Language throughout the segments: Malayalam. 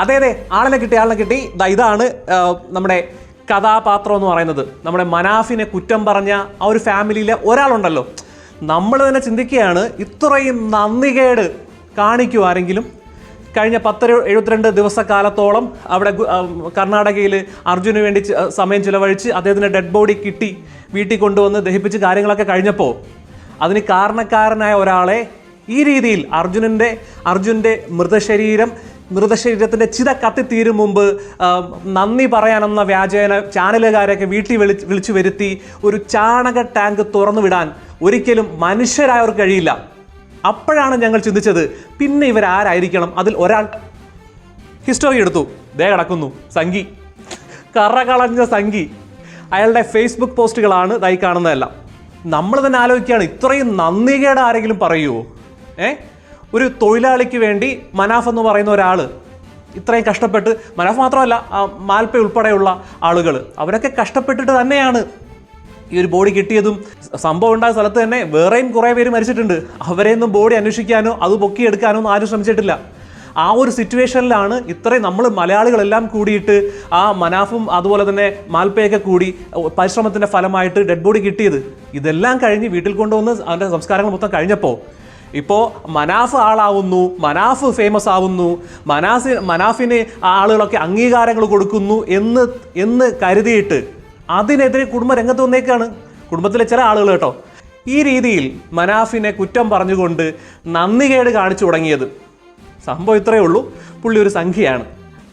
അതെ അതെ. ആളിനെ കിട്ടി ആളിനെ കിട്ടി. ഇതാണ് നമ്മുടെ കഥാപാത്രം എന്ന് പറയുന്നത്. നമ്മുടെ മനാഫിനെ കുറ്റം പറഞ്ഞ ആ ഒരു ഫാമിലിയിലെ ഒരാളുണ്ടല്ലോ. നമ്മൾ തന്നെ ചിന്തിക്കുകയാണ് ഇത്രയും നന്ദികേട് കാണിക്കൂ ആരെങ്കിലും. കഴിഞ്ഞ പത്ത് എഴുപത്തിരണ്ട് ദിവസക്കാലത്തോളം അവിടെ കർണാടകയിൽ അർജുന് വേണ്ടി സമയം ചിലവഴിച്ച് അദ്ദേഹത്തിന്റെ ഡെഡ് ബോഡി കിട്ടി വീട്ടിൽ കൊണ്ടുവന്ന് ദഹിപ്പിച്ച് കാര്യങ്ങളൊക്കെ കഴിഞ്ഞപ്പോൾ. അതിന് കാരണക്കാരനായ ഒരാളെ ഈ രീതിയിൽ അർജുനന്റെ അർജുന്റെ മൃതശരീരം മൃതശരീരത്തിന്റെ ചിത കത്തിത്തീരും മുമ്പ് നന്ദി പറയാനെന്ന വ്യാജേന ചാനലുകാരെയൊക്കെ വീട്ടിൽ വിളി വിളിച്ചു വരുത്തി ഒരു ചാണക ടാങ്ക് തുറന്നു വിടാൻ ഒരിക്കലും മനുഷ്യരായവർക്ക് കഴിയില്ല. അപ്പോഴാണ് ഞങ്ങൾ ചിന്തിച്ചത് പിന്നെ ഇവരാരായിരിക്കണം? അതിൽ ഒരാൾ ഹിസ്റ്ററി എടുത്തു. ദേ കിടക്കുന്നു. സംഗി. കറകളഞ്ഞ സംഗി. അയാളുടെ ഫേസ്ബുക്ക് പോസ്റ്റുകളാണ് ഇതായി കാണുന്നതെല്ലാം. നമ്മൾ തന്നെ ആലോചിക്കുകയാണ് ഇത്രയും നന്ദികേട് ആരെങ്കിലും പറയുമോ ഏ? ഒരു തൊഴിലാളിക്ക് വേണ്ടി മനാഫ് എന്ന് പറയുന്ന ഒരാൾ ഇത്രയും കഷ്ടപ്പെട്ട് മനാഫ് മാത്രമല്ല മാൽപ്പ ഉൾപ്പെടെയുള്ള ആളുകൾ അവരൊക്കെ കഷ്ടപ്പെട്ടിട്ട് തന്നെയാണ് ഈ ഒരു ബോഡി കിട്ടിയതും. സംഭവം ഉണ്ടായ സ്ഥലത്ത് തന്നെ വേറെയും കുറേ പേര് മരിച്ചിട്ടുണ്ട്. അവരെയൊന്നും ബോഡി അന്വേഷിക്കാനോ അത് പൊക്കിയെടുക്കാനോ ഒന്നും ആരും ശ്രമിച്ചിട്ടില്ല. ആ ഒരു സിറ്റുവേഷനിലാണ് ഇത്രയും നമ്മൾ മലയാളികളെല്ലാം കൂടിയിട്ട് ആ മനാഫും അതുപോലെ തന്നെ മാൽപ്പയൊക്കെ കൂടി പരിശ്രമത്തിന്റെ ഫലമായിട്ട് ഡെഡ് ബോഡി കിട്ടിയത്. ഇതെല്ലാം കഴിഞ്ഞ് വീട്ടിൽ കൊണ്ടുവന്ന് അതിന്റെ സംസ്കാരങ്ങൾ മൊത്തം കഴിഞ്ഞപ്പോൾ ഇപ്പോൾ മനാഫ് ആളാവുന്നു മനാഫ് ഫേമസ് ആവുന്നു മനാഫി മനാഫിന് ആളുകളൊക്കെ അംഗീകാരങ്ങൾ കൊടുക്കുന്നു എന്ന് എന്ന് കരുതിയിട്ട് അതിനെതിരെ കുടുംബ രംഗത്ത് വന്നേക്കാണ്. കുടുംബത്തിലെ ചില ആളുകൾ കേട്ടോ. ഈ രീതിയിൽ മനാഫിനെ കുറ്റം പറഞ്ഞുകൊണ്ട് നന്ദികേട് കാണിച്ചു തുടങ്ങിയത്. സംഭവം ഇത്രയേ ഉള്ളൂ. പുള്ളി ഒരു സംഖ്യയാണ്.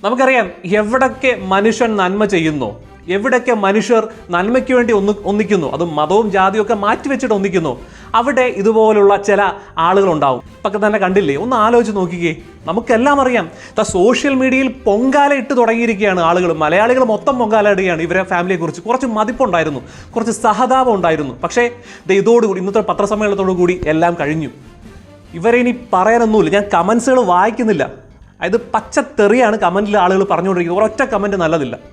നമുക്കറിയാം എവിടൊക്കെ മനുഷ്യൻ നന്മ ചെയ്യുന്നോ? എവിടൊക്കെ മനുഷ്യർ നന്മയ്ക്ക് വേണ്ടി ഒന്ന് ഒന്നിക്കുന്നു അതും മതവും ജാതിയും ഒക്കെ മാറ്റിവെച്ചിട്ട് ഒന്നിക്കുന്നു അവിടെ ഇതുപോലുള്ള ചില ആളുകളുണ്ടാവും. ഇപ്പൊക്കെ തന്നെ കണ്ടില്ലേ? ഒന്ന് ആലോചിച്ച് നോക്കിക്കേ. നമുക്കെല്ലാം അറിയാം. ദാ സോഷ്യൽ മീഡിയയിൽ പൊങ്കാല ഇട്ട് തുടങ്ങിയിരിക്കുകയാണ് ആളുകൾ മലയാളികൾ മൊത്തം പൊങ്കാല ഇടുകയാണ് ഇവരെ ഫാമിലിയെ കുറിച്ച്. മതിപ്പുണ്ടായിരുന്നു. കുറച്ച് സഹതാപം ഉണ്ടായിരുന്നു. പക്ഷേ ഇതോടുകൂടി ഇന്നത്തെ പത്രസമ്മേളനത്തോടു കൂടി എല്ലാം കഴിഞ്ഞു. ഇവരെ ഇനി പറയാനൊന്നുമില്ല. ഞാൻ കമൻസുകൾ വായിക്കുന്നില്ല. അതായത് പച്ചത്തെറിയാണ് കമന്റിൽ ആളുകൾ പറഞ്ഞുകൊണ്ടിരിക്കുന്നത്. ഒരൊറ്റ കമന്റ് നല്ലതില്ല.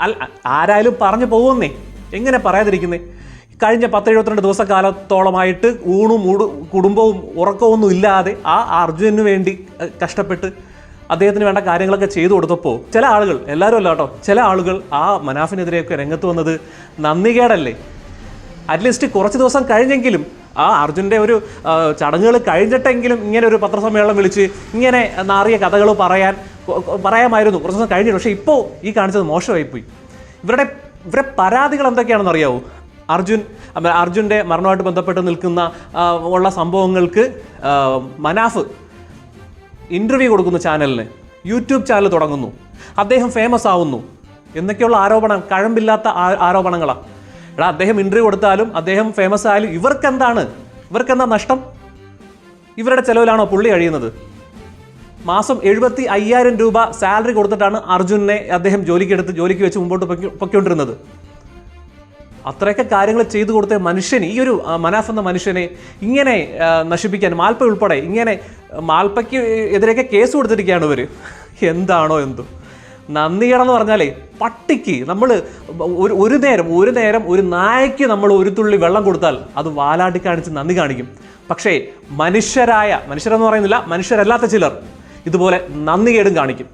അല്ല ആരായാലും പറഞ്ഞു പോകുന്നേ. എങ്ങനെ പറയാതിരിക്കുന്നേ? കഴിഞ്ഞ പത്ത് എഴുപത്തിരണ്ട് ദിവസക്കാലത്തോളമായിട്ട് ഊണും മൂടും കുടുംബവും ഉറക്കമൊന്നും ഇല്ലാതെ ആ അർജുനന് വേണ്ടി കഷ്ടപ്പെട്ട് അദ്ദേഹത്തിന് വേണ്ട കാര്യങ്ങളൊക്കെ ചെയ്തു കൊടുത്തപ്പോൾ ചില ആളുകൾ എല്ലാവരും അല്ല കേട്ടോ ചില ആളുകൾ ആ മനാഫിനെതിരെയൊക്കെ രംഗത്ത് വന്നത് നന്ദികേടല്ലേ? അറ്റ്ലീസ്റ്റ് കുറച്ച് ദിവസം കഴിഞ്ഞെങ്കിലും ആ അർജുന്റെ ഒരു ചടങ്ങുകൾ കഴിഞ്ഞിട്ടെങ്കിലും ഇങ്ങനെ ഒരു പത്രസമ്മേളനം വിളിച്ച് ഇങ്ങനെ നാറിയ കഥകൾ പറയാൻ പറയാമായിരുന്നു. കുറച്ച് ദിവസം കഴിഞ്ഞു പക്ഷേ ഇപ്പോൾ ഈ കാണിച്ചത് മോശമായിപ്പോയി ഇവരുടെ ഇവരുടെ പരാതികൾ എന്തൊക്കെയാണെന്ന് അറിയാവൂ? അർജുൻ അർജുന്റെ മരണവുമായിട്ട് ബന്ധപ്പെട്ട് നിൽക്കുന്ന ഉള്ള സംഭവങ്ങൾക്ക് മനാഫ് ഇന്റർവ്യൂ കൊടുക്കുന്ന ചാനലിന്. യൂട്യൂബ് ചാനൽ തുടങ്ങുന്നു. അദ്ദേഹം ഫേമസ് ആവുന്നു. എന്നൊക്കെയുള്ള ആരോപണം കഴമ്പില്ലാത്ത ആരോപണങ്ങളാണ് എടാ അദ്ദേഹം ഇന്റർവ്യൂ കൊടുത്താലും അദ്ദേഹം ഫേമസ് ആയാലും ഇവർക്കെന്താണ്? ഇവർക്കെന്താ നഷ്ടം? ഇവരുടെ ചിലവിലാണോ പുള്ളി കഴിയുന്നത്? മാസം എഴുപത്തി അയ്യായിരം രൂപ സാലറി കൊടുത്തിട്ടാണ് അർജുനെ അദ്ദേഹം ജോലിക്കെടുത്ത് ജോലിക്ക് വെച്ച് മുമ്പോട്ട് പൊയ്ക്കൊണ്ടിരുന്നത്. അത്രയൊക്കെ കാര്യങ്ങൾ ചെയ്തു കൊടുത്ത മനുഷ്യൻ ഈ ഒരു മനാഫ് എന്ന മനുഷ്യനെ ഇങ്ങനെ നശിപ്പിക്കാൻ മാൽപ്പ ഉൾപ്പെടെ ഇങ്ങനെ മാൽപ്പയ്ക്ക് എതിരെയൊക്കെ കേസ് കൊടുത്തിരിക്കുകയാണ് ഇവർ എന്താണോ എന്തോ. നന്ദികേടെന്ന് പറഞ്ഞാലേ പട്ടിക്ക് നമ്മൾ ഒരു ഒരു നേരം ഒരു നേരം ഒരു നായയ്ക്ക് നമ്മൾ ഒരു തുള്ളി വെള്ളം കൊടുത്താൽ അത് വാലാട്ടി കാണിച്ച് നന്ദി കാണിക്കും. പക്ഷേ മനുഷ്യരായ മനുഷ്യരെന്ന് പറയുന്നില്ല മനുഷ്യരല്ലാത്ത ചിലർ ഇതുപോലെ നന്ദികേടും കാണിക്കും.